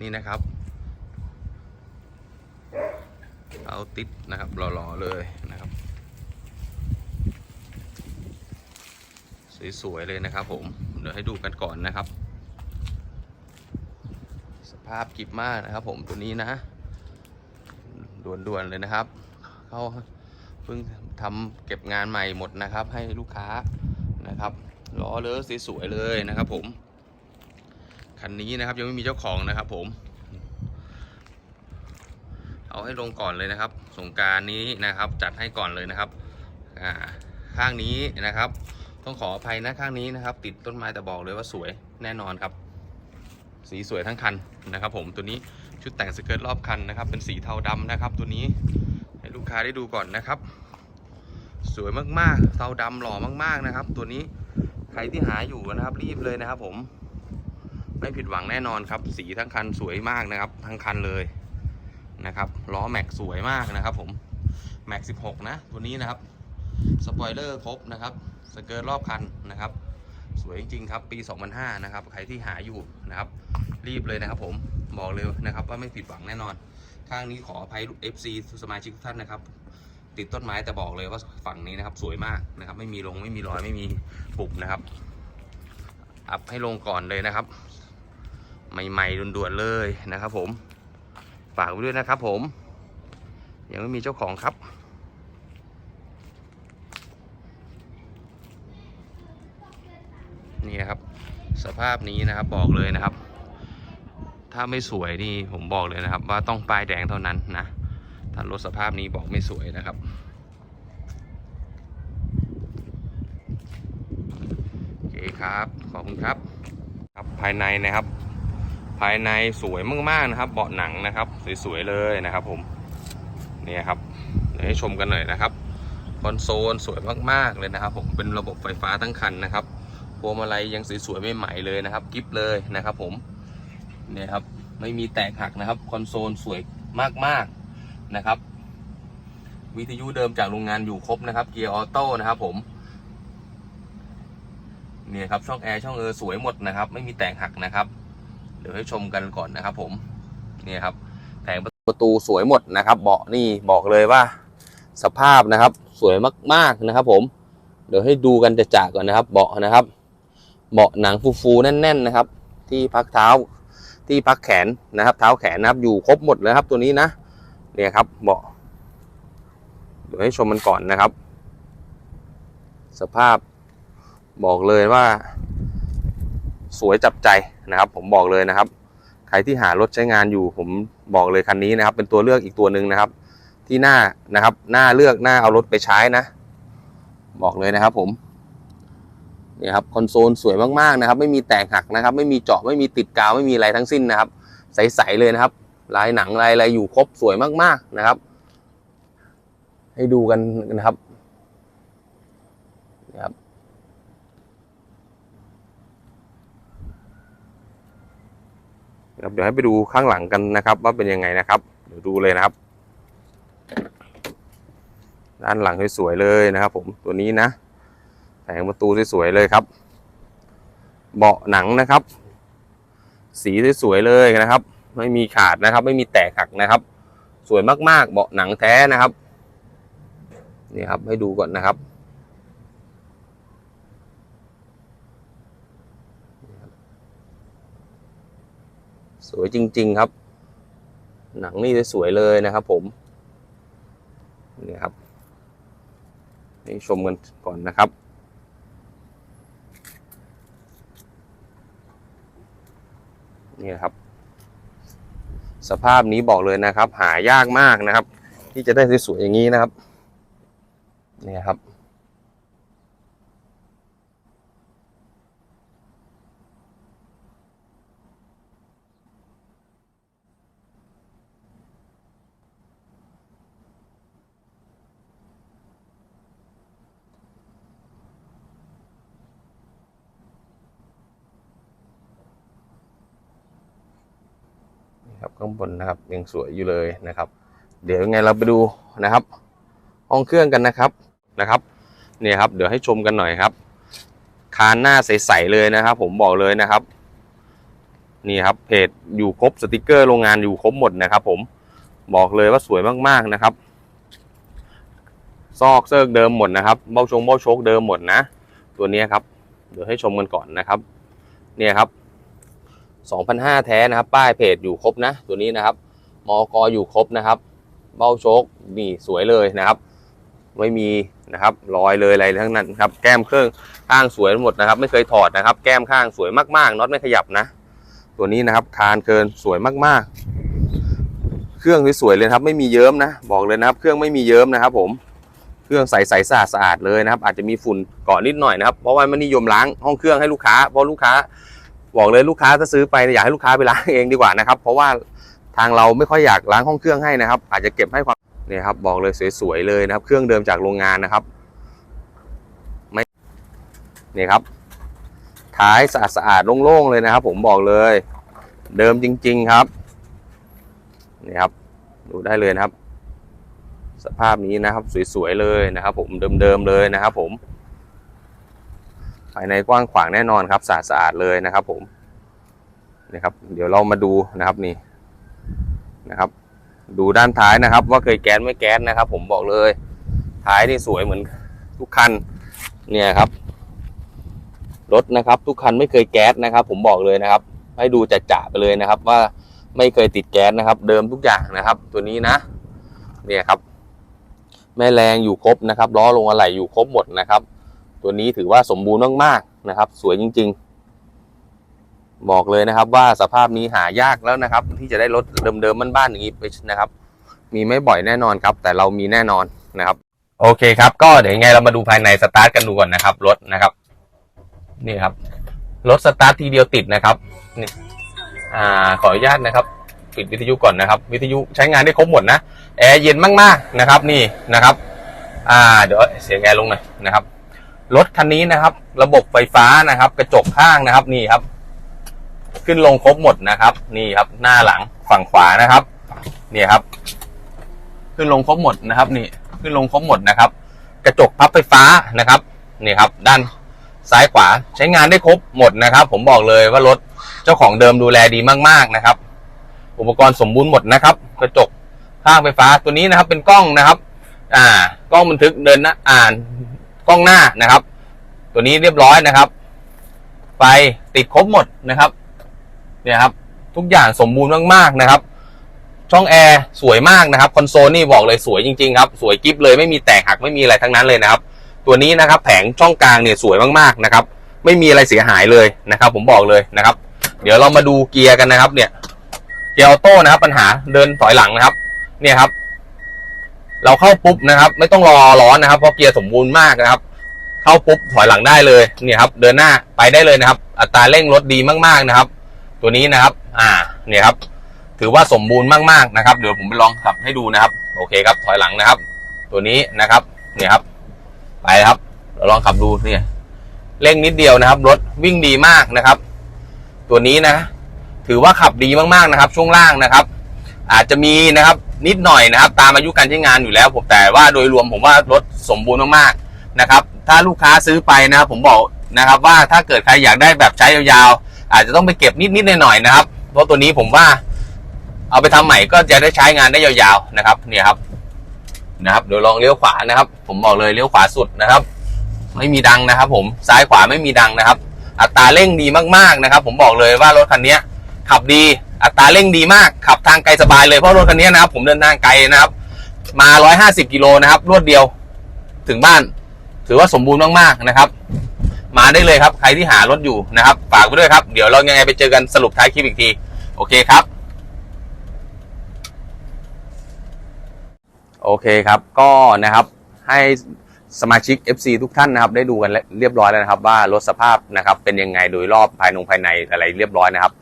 นี่นะครับเอาติดนะครับหล่อๆเลยนะครับ สวยๆเลยนะครับ ผม เดี๋ยวให้ดูกันก่อนนะครับ สภาพกิบมากนะครับ ผมตัวนี้นะด่วนๆเลยนะครับ เขาเพิ่งทำเก็บงานใหม่หมดนะครับ ให้ลูกค้านะครับล้อเลอะสวยๆเลยนะครับ ผม คันนี้นะครับ ยังไม่มีเจ้าของนะครับ ผม เอาให้ลงก่อนเลยนะครับ สงการนี้นะครับ จัดให้ก่อนเลยนะครับอ่าข้างนี้นะครับ ต้องขออภัยนะข้างนี้นะครับ ติดต้นไม้แต่บอกเลยว่าสวยแน่นอนครับ สีสวยทั้งคันนะครับ ผมตัวนี้ชุดแต่งสเกิร์ตรอบคันนะครับ เป็นสีเทาดำนะครับ ตัวนี้ให้ลูกค้าได้ดูก่อนนะครับ สวยมากๆเทาดำหล่อมากๆนะครับ ตัวนี้ใครที่หาอยู่นะครับรีบเลยนะครับผม ไม่ผิดหวังแน่นอนครับ สีทั้งคันสวยมากนะครับ ทั้งคันเลยนะครับล้อแม็กสวยมากนะครับ ผมแม็ก 16 นะ ตัวนี้นะครับสปอยเลอร์ครบนะครับสเกิร์ตรอบคันนะครับ สวยจริงๆครับ ปี 2005 นะครับ ใครที่หาอยู่นะครับ รีบเลยนะครับผมบอกเลยนะครับว่าไม่ผิดหวังแน่นอน ข้างนี้ขออภัย FC สมาชิกทุกท่านนะครับ ติดต้นไม้แต่บอกเลยว่าฝั่งนี้นะครับ สวยมากนะครับ ไม่มีลงไม่มีรอยไม่มีปุบนะครับ อัพให้ลงก่อนเลยนะครับ ใหม่ๆด่วนๆเลยนะครับผม ฝากไว้ด้วยนะครับผม ยังไม่มีเจ้าของครับ นี่ครับ สภาพนี้นะครับบอกเลยนะครับ ถ้าไม่สวยนี่ผมบอกเลยนะครับ ว่าต้องป้ายแดงเท่านั้นนะ ถ้ารถสภาพนี้บอกไม่สวยนะครับโอเคครับ ขอบคุณครับครับภายในนะครับ ภายในสวยมากๆนะครับ เบาะหนังนะครับ สวยๆเลยนะครับ ผมเนี่ยครับเดี๋ยวให้ชมกันหน่อยนะครับคอนโซลสวยมากๆเลยนะครับ ผมเป็นระบบไฟฟ้าทั้งคันนะครับพวงมาลัยยังสวยๆใหม่ๆเลยนะครับกิฟเลยนะครับ ผมเนี่ยครับไม่มีแตกหักนะครับคอนโซลสวยมากๆนะครับ วิทยุเดิมจากโรงงานอยู่ครบนะครับเกียร์ออโต้นะครับผมเนี่ยครับช่องแอร์ช่องเออสวยหมดนะครับ ไม่มีแตกหักนะครับ เดี๋ยวให้ชมกันก่อนนะครับ ผมนี่ครับแผงประตูสวยหมดนะครับ เบาะนี่บอกเลยว่า สภาพนะครับ สวยมากๆนะครับ ผม เดี๋ยวให้ดูกันจะจากก่อนนะครับ เบาะนะครับ เบาะหนังฟูๆแน่น ๆนะครับ ที่พักเท้าที่พักแขนนะครับ เท้าแขนนะครับอยู่ครบหมดเลยครับ ตัวนี้นะเนี่ยครับ เบาะเดี๋ยวให้ชมมันก่อนนะครับ สภาพบอกเลยว่า สวยจับใจนะครับ ผมบอกเลยนะครับ ใครที่หารถใช้งานอยู่ ผมบอกเลยคันนี้นะครับ เป็นตัวเลือกอีกตัวหนึ่งนะครับ ที่น่านะครับน่าเลือกน่าเอารถไปใช้นะ บอกเลยนะครับ ผมเนี่ยครับคอนโซลสวยมากๆนะครับ ไม่มีแตกหักนะครับ ไม่มีเจาะไม่มีติดกาวไม่มีอะไรทั้งสิ้นนะครับ ใสๆเลยนะครับ ลายหนังลายอะไรอยู่ครบสวยมากๆนะครับ ให้ดูกันนะครับนี่ครับ ครับเดี๋ยวให้ไปดูข้างหลังกันนะครับ ว่าเป็นยังไงนะครับเดี๋ยวดูเลยนะครับ ด้านหลังสวยๆเลยนะครับ ผมตัวนี้นะแผงประตูสวยๆเลยครับ เบาะหนังนะครับ สีสวยๆเลยนะครับ ไม่มีขาดนะครับ ไม่มีแตกหักนะครับ สวยมากๆ เบาะหนังแท้นะครับนี่ครับให้ดูก่อนนะครับ สวยจริง ๆ ครับ หนังนี่สวยเลยนะครับ ผมนี่ครับให้ชมกันก่อนนะครับ นี่ครับ สภาพนี้บอกเลยนะครับ หายากมากนะครับ ที่จะได้สวยๆอย่างนี้นะครับ นี่ครับ ข้างบนนะครับยังสวยอยู่เลยนะครับ เดี๋ยวยังไงเราไปดูนะครับ ห้องเครื่องกันนะครับนะครับเนี่ยครับ เดี๋ยวให้ชมกันหน่อยครับ คานหน้าใสๆเลยนะครับ ผมบอกเลยนะครับ นี่ครับเพจอยู่ครบสติกเกอร์โรงงานอยู่ครบหมดนะครับ ผมบอกเลยว่าสวยมากๆนะครับ ซอกเซิร์กเดิมหมดนะครับเบ้าชงเบ้าโชคเดิมหมดนะ ตัวนี้ครับ เดี๋ยวให้ชมกันก่อนนะครับ เนี่ยครับ 2,500 แท้นะครับ ป้ายเพจอยู่ครบนะ ตัวนี้นะครับ มอกอยู่ครบนะครับ เบ้าโชคนี่สวยเลยนะครับ ไม่มีนะครับรอยเลยอะไรทั้งนั้นครับ แก้มเครื่องข้างสวยหมดนะครับ ไม่เคยถอดนะครับ แก้มข้างสวยมากๆน็อตไม่ขยับนะ ตัวนี้นะครับคานเกินสวยมากๆ เครื่องสวยๆเลยครับ ไม่มีเยิ้มนะ บอกเลยนะครับ เครื่องไม่มีเยิ้มนะครับ ผมเครื่องใสๆสะอาดสะอาดเลยนะครับ อาจจะมีฝุ่นเกาะนิดหน่อยนะครับ เพราะว่ามันนิยมล้างห้องเครื่องให้ลูกค้าเพราะลูกค้า บอกเลยลูกค้าถ้าซื้อไปอยากให้ลูกค้าไปล้างเองดีกว่านะครับ เพราะว่าทางเราไม่ค่อยอยากล้างห้องเครื่องให้นะครับ อาจจะเก็บให้ความเนี่ยครับบอกเลยสวยๆเลยนะครับ เครื่องเดิมจากโรงงานนะครับไม่นี่ครับ ท้ายสะอาดสะอาดๆโล่งๆเลยนะครับ ผมบอกเลย เดิมจริง ๆครับนี่ครับ ดูได้เลยนะครับ สภาพนี้นะครับ สวยๆเลยนะครับ ผมเดิมๆเลยนะครับ ผมายในกว้างขวางแน่นอนครับสะอาดสะอาดๆเลยนะครับ ผมนี่ครับ เดี๋ยวเรามาดูนะครับนี่นะครับ ดูด้านท้ายนะครับ ว่าเคยแก๊สไม่แก๊สนะครับ ผมบอกเลย ท้ายนี่สวยเหมือนทุกคันเนี่ยครับรถนะครับ ทุกคันไม่เคยแก๊สนะครับ ผมบอกเลยนะครับ ให้ดูจัดจ่าไปเลยนะครับ ว่าไม่เคยติดแก๊สนะครับ เดิมทุกอย่างนะครับ ตัวนี้นะ เนี่ยครับ แม่แรงอยู่ครบนะครับล้อลงอะไหล่อยู่ครบหมดนะครับ ตัวนี้ถือว่าสมบูรณ์มากๆนะครับ สวยจริง ๆ บอกเลยนะครับ ว่าสภาพนี้หายากแล้วนะครับ ที่จะได้รถเดิมๆบ้านๆอย่างนี้ไปนะครับ มีไม่บ่อยแน่นอนครับ แต่เรามีแน่นอนนะครับ โอเคครับ ก็เดี๋ยวยังไงเรามาดูภายในสตาร์ทกันดูก่อนนะครับรถนะครับ นี่ครับรถสตาร์ททีเดียวติดนะครับนี่อ่าขออนุญาตนะครับ ปิดวิทยุก่อนนะครับ วิทยุใช้งานได้ครบหมดนะแอร์เย็นมากๆนะครับ นี่นะครับ อ่าเดี๋ยวเสียงแอร์ลงหน่อยนะครับ รถคันนี้นะครับ ระบบไฟฟ้านะครับ กระจกข้างนะครับนี่ครับ ขึ้นลงครบหมดนะครับ นี่ครับ หน้าหลังฝั่งขวานะครับนี่ครับ ขึ้นลงครบหมดนะครับ นี่ ขึ้นลงครบหมดนะครับ กระจกพับไฟฟ้านะครับนี่ครับ ด้านซ้ายขวาใช้งานได้ครบหมดนะครับ ผมบอกเลยว่ารถเจ้าของเดิมดูแลดีมากๆนะครับ อุปกรณ์สมบูรณ์หมดนะครับ กระจกข้างไฟฟ้าตัวนี้นะครับ เป็นกล้องนะครับ อ่ากล้องบันทึกเดินหน้าอ่าน กล้องหน้านะครับ ตัวนี้เรียบร้อยนะครับ ไฟติดครบหมดนะครับเนี่ยครับ ทุกอย่างสมบูรณ์มากๆนะครับ ช่องแอร์สวยมากนะครับคอนโซลนี่บอกเลยสวยจริงๆครับสวยกิฟเลยไม่มีแตกหักไม่มีอะไรทั้งนั้นเลยนะครับ ตัวนี้นะครับแผงช่องกลางเนี่ยสวยมากๆนะครับ ไม่มีอะไรเสียหายเลยนะครับ ผมบอกเลยนะครับ เดี๋ยวเรามาดูเกียร์กันนะครับ เนี่ยเกียร์ออโต้นะครับ ปัญหาเดินถอยหลังนะครับ เนี่ยครับ เราเข้าปุ๊บนะครับ ไม่ต้องรอร้อนนะครับเพราะเกียร์สมบูรณ์มากนะครับ เข้าปุ๊บถอยหลังได้เลยเนี่ยครับ เดินหน้าไปได้เลยนะครับ อัตราเร่งรถดีมากๆนะครับ ตัวนี้นะครับ อ่าเนี่ยครับ ถือว่าสมบูรณ์มากๆนะครับ เดี๋ยวผมไปลองขับให้ดูนะครับ โอเคครับ ถอยหลังนะครับ ตัวนี้นะครับ เนี่ยครับ ไปครับเราลองขับดูเนี่ยเร่งนิดเดียวนะครับ รถวิ่งดีมากนะครับ ตัวนี้นะ ถือว่าขับดีมากๆนะครับ ช่วงล่างนะครับ อาจจะมีนะครับ นิดหน่อยนะครับ ตามอายุการใช้งานอยู่แล้วผมแต่ว่าโดยรวมผมว่ารถสมบูรณ์มากๆนะครับ ถ้าลูกค้าซื้อไปนะครับผมบอกนะครับว่าถ้าเกิดใครอยากได้แบบใช้ยาวๆอาจจะต้องไปเก็บนิดๆหน่อยๆนะครับ เพราะตัวนี้ผมว่าเอาไปทำใหม่ก็จะได้ใช้งานได้ยาวๆนะครับเนี่ยครับนะครับเดี๋ยวลองเลี้ยวขวานะครับ ผมบอกเลยเลี้ยวขวาสุดนะครับ ไม่มีดังนะครับ ผมซ้ายขวาไม่มีดังนะครับ อัตราเร่งดีมากๆนะครับ ผมบอกเลยว่ารถคันนี้ขับดี อัตราเร่งดีมากขับทางไกลสบายเลยเพราะรถคันนี้นะครับ ผมเดินทางไกลนะครับ มา 150 กิโลนะครับ รวดเดียวถึงบ้าน ถือว่าสมบูรณ์มากๆนะครับ มาได้เลยครับ ใครที่หารถอยู่นะครับฝากไว้ด้วยครับ เดี๋ยวเรายังไงไปเจอกันสรุปท้ายคลิปอีกที โอเคครับ โอเคครับก็นะครับให้สมาชิก FC ทุกท่านนะครับ ได้ดูกันเรียบร้อยแล้วนะครับ ว่ารถสภาพนะครับเป็นยังไงโดยรอบภายนงภายในอะไรเรียบร้อยนะครับ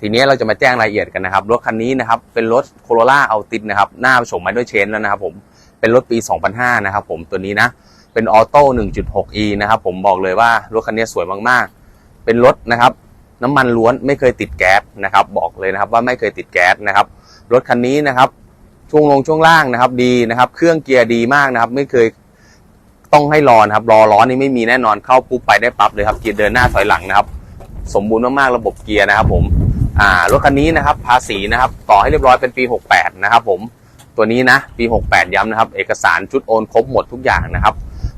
ทีนี้เราจะมาแจ้งรายละเอียดกันนะครับ รถคันนี้นะครับ เป็นรถโคโรล่าเอาติดนะครับ หน้าผสมมาด้วยเชนแล้วนะครับผม เป็นรถปี 2005 นะครับผม ตัวนี้นะ เป็นออโต้ 1.6e นะครับผมบอกเลยว่ารถคันนี้สวยมากๆ เป็นรถนะครับ น้ำมันล้วนไม่เคยติดแก๊สนะครับ บอกเลยนะครับว่าไม่เคยติดแก๊สนะครับ รถคันนี้นะครับ ช่วงลงช่วงล่างนะครับ ดีนะครับ เครื่องเกียร์ดีมากนะครับ ไม่เคยต้องให้รอนะครับ รอร้อนนี่ไม่มีแน่นอน เข้าปุ๊บไปได้ปั๊บเลยครับ เกียร์เดินหน้าถอยหลังนะครับ สมบูรณ์มากๆ ระบบเกียร์นะครับผม อ่ารถคันนี้นะครับภาษีนะครับต่อให้เรียบร้อยเป็นปี 68 นะครับผมตัวนี้นะปี 68 ย้ำนะครับ เอกสารชุดโอนครบหมดทุกอย่างนะครับ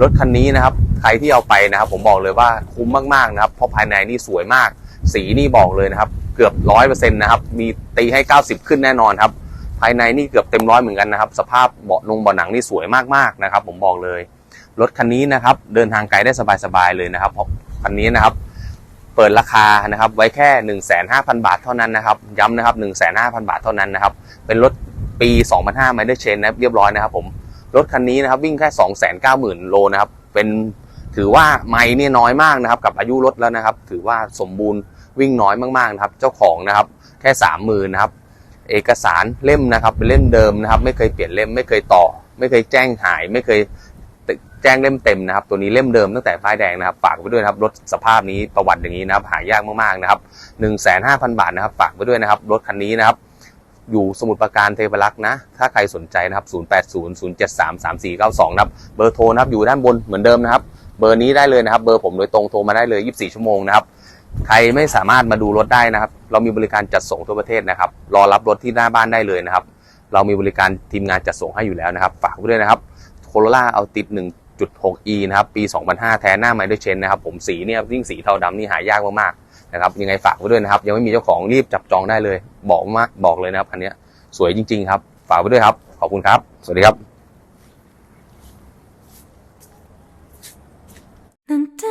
รถคันนี้นะครับใครที่เอาไปนะครับ ผมบอกเลยว่าคุ้มมากๆนะครับเพราะภายในนี่สวยมาก สีนี่บอกเลยนะครับ เกือบร้อยเปอร์เซ็นต์นะครับมีตีให้ 90 ขึ้นแน่นอนครับภายในนี่เกือบเต็มร้อยเหมือนกันนะครับ สภาพเบาะนุ่งเบาหนังนี่สวยมากๆนะครับ ผมบอกเลยรถคันนี้นะครับ เดินทางไกลได้สบายๆเลยนะครับเพราะคันนี้นะครับ เปิดราคานะครับไว้แค่ 1 5 0 0 0 บาทเท่านั้นนะครับ ย้ำนะครับ 1 5 0 0 0 บาทเท่านั้นนะครับ เป็นรถปี 2005ไม่ได้เชนนะเรียบร้อยนะครับผมรถคันนี้นะครับวิ่งแค่ 290,000 โลนะครับเป็นถือว่าไม่เนี่ยน้อยมากนะครับ กับอายุรถแล้วนะครับ ถือว่าสมบูรณ์วิ่งน้อยมากๆนะครับ เจ้าของนะครับ แค่สามมือนะครับ เอกสารเล่มนะครับเป็นเล่มเดิมนะครับ ไม่เคยเปลี่ยนเล่มไม่เคยต่อ ไม่เคยแจ้งหาย ไม่เคย แจ้งเล่มเต็มนะครับ ตัวนี้เล่มเดิมตั้งแต่ป้ายแดงนะครับ ฝากไว้ด้วยนะครับรถสภาพนี้ประวัติอย่างนี้นะครับ หายากมากๆนะครับหนึ่งแสนห้าพันบาทนะครับ ฝากไว้ด้วยนะครับ รถคันนี้นะครับ อยู่สมุทรปราการเทพรักษ์นะ ถ้าใครสนใจนะครับ 080 073 3492 นะครับ เบอร์โทรนะครับ อยู่ด้านบนเหมือนเดิมนะครับ เบอร์นี้ได้เลยนะครับ เบอร์ผมโดยตรงโทรมาได้เลย 24 ชั่วโมงนะครับ ใครไม่สามารถมาดูรถได้นะครับ เรามีบริการจัดส่งทั่วประเทศนะครับ รอรับรถที่หน้าบ้านได้เลยนะครับ เรามีบริการทีมงานจัดส่งให้อยู่แล้วนะครับ ฝากไว้ด้วยนะครับ โคโรล่าเอาติด 1.6e นะครับ ปี 2005 แทนหน้าไมด้วยเชนนะครับ ผมสีเนี่ยยิ่งสีเทาดำนี่หายากมากๆนะครับ ยังไงฝากไว้ด้วยนะครับ ยังไม่มีเจ้าของรีบจับจองได้เลย บอกมากบอกเลยนะครับ อันเนี้ยสวยจริง ๆ ครับ ฝากไว้ด้วยครับ ขอบคุณครับ สวัสดีครับ